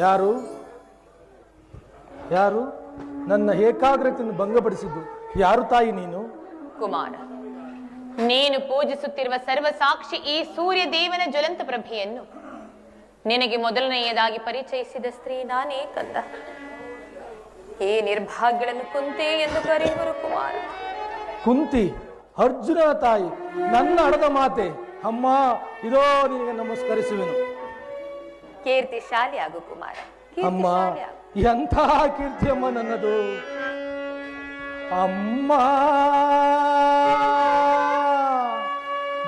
ಯಾರು? ಯಾರು? ನನ್ನ ಏಕಾಗ್ರತೆಯನ್ನು ಭಂಗಪಡಿಸಿದ್ದು ಯಾರು ತಾಯಿ ನೀನು? ಕುಮಾರ ನೀನು ಪೂಜಿಸುತ್ತಿರುವ ಸರ್ವಸಾಕ್ಷಿ ಈ ಸೂರ್ಯ ದೇವನ ಜ್ವಲಂತ ಪ್ರಭೆಯನ್ನು. ನಿನಗೆ ಮೊದಲನೆಯದಾಗಿ ಪರಿಚಯಿಸಿದ ಸ್ತ್ರೀ ನಾನೇ ಕಂದ. ಈ ನಿರ್ಭಾಗ್ಯಗಳನ್ನು ಕುಂತಿ ಎಂದು ಕರೆಯುವರು ಕುಮಾರ. ಕುಂತಿ ಅರ್ಜುನ ತಾಯಿ ನನ್ನ ಅಡದ ಮಾತೆ. ಅಮ್ಮ ಇದೋ ನಿನಗೆ ನಮಸ್ಕರಿಸುವೆನು. ಕೀರ್ತಿಶಾಲಿ ಆಗು ಕುಮಾರ. ಅಮ್ಮ ಎಂಥ ಕೀರ್ತಿ ಅಮ್ಮ ನನ್ನದು? ಅಮ್ಮ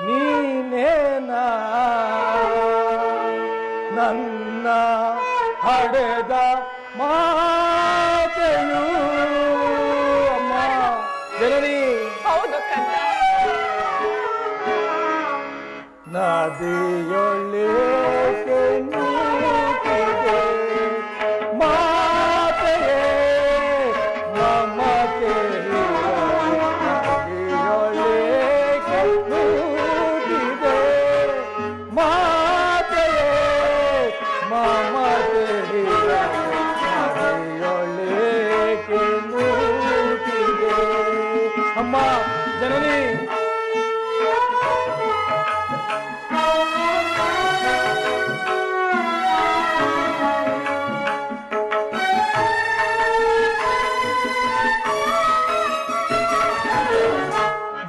ನೀನೇನ? ನನ್ನ ಹಡೆದ ಮಾತೆಯು? ಅಮ್ಮ ಜನನಿ. ಹೌದು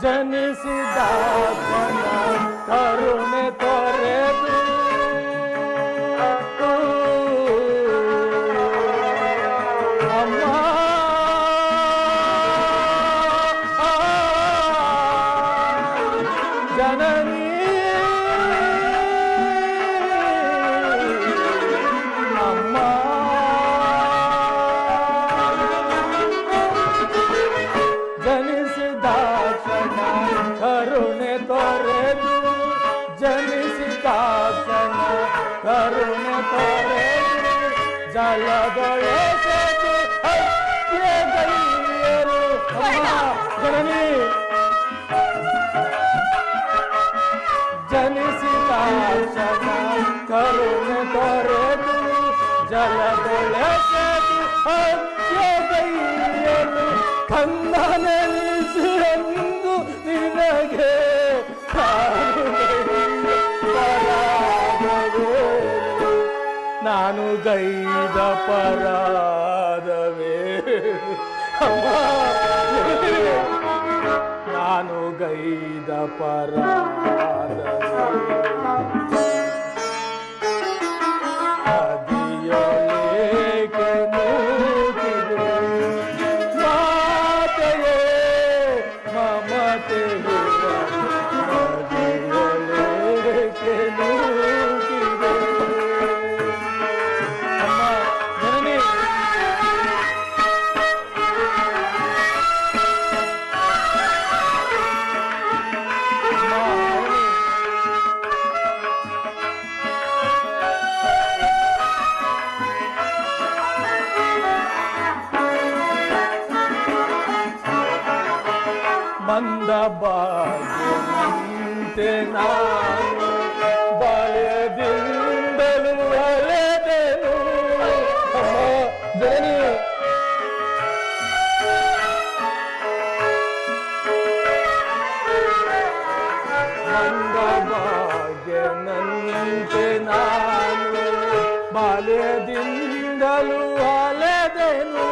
जन सिद्धा करुण तो दासना करुणे तोरे जनिसी दासना करुण तोरे जल दळे जननी जनिसी दासना करुण तोरे जल बोले అనుగైద పరాధవే నానుగైద పరాధవే ಮಂದ ಬಾಗಿನಂತೆ ನಾನು ಬಾಲ್ಯದಿಂದಲೂ ಅಲೆದೆನು ಅಮ್ಮ ಜನನಿ ಮಂದ ಭಾಗ್ಯನಂತೆ ನಾನು ಬಾಲ್ಯದಿಂದಲೂ ಅಲೆದೆನು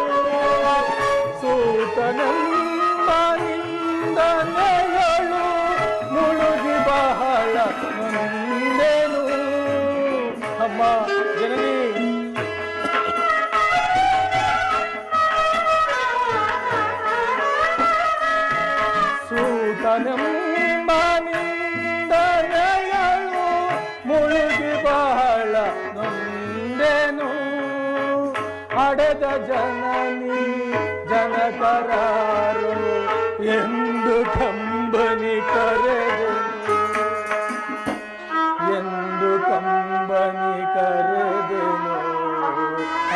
ಸೂತನೆಂಬ ನಿಂದನೆಯಳು ಮುಳುಗಿ ಬಹಳ ನೊಂದೆನು. ಅಡೆದ ಜನನಿ ಜನಕರಾರು ಎಂದು ಕಂಬನಿ ಕರೆದೆನು ಎಂದು ಕಂಬನಿ ಕರೆದೆನು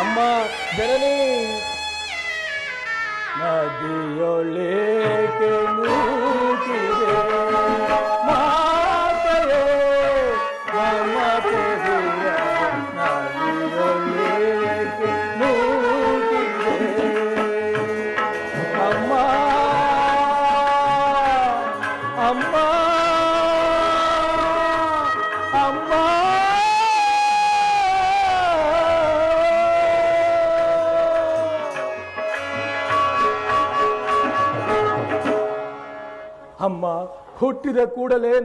ಅಮ್ಮ, ಜನನಿ ನದಿಯೊಳೇಕೆ ನೂಕಿದೆ அம்மா அம்மா அம்மா. அம்மா கொட்டிட கூடலே